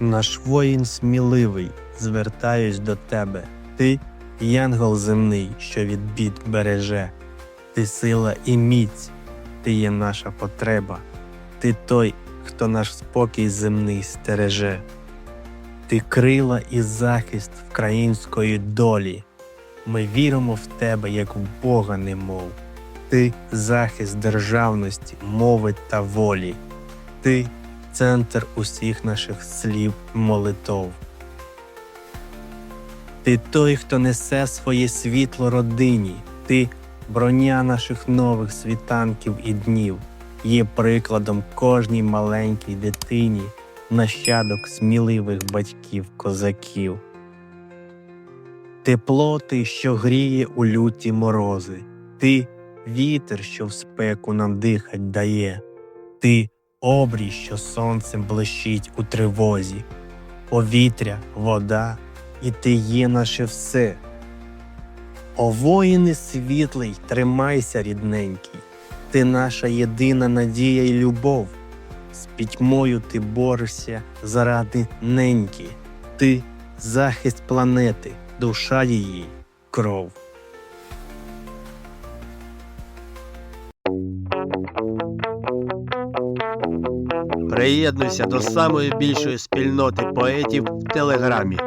Наш воїн сміливий, звертаюсь до тебе. Ти янгол земний, що від бід береже. Ти сила і міць, ти є наша потреба. Ти той, хто наш спокій земний стереже. Ти крила і захист української долі. Ми віримо в тебе, як в Бога немов. Ти захист державності, мови та волі. Ти центр усіх наших слів молитов. Ти той, хто несе своє світло родині, ти броня наших нових світанків і днів, є прикладом кожній маленькій дитині, нащадок сміливих батьків козаків. Тепло ти, що гріє у люті морози, ти вітер, що в спеку нам дихать дає, ти обрій, що сонцем блищить у тривозі, повітря, вода, і ти є наше все. О воїни світлий, тримайся, рідненький, ти наша єдина надія й любов. З пітьмою ти борешся заради неньки, ти захист планети, душа її, кров. Приєднуйся до самої більшої спільноти поетів в телеграмі.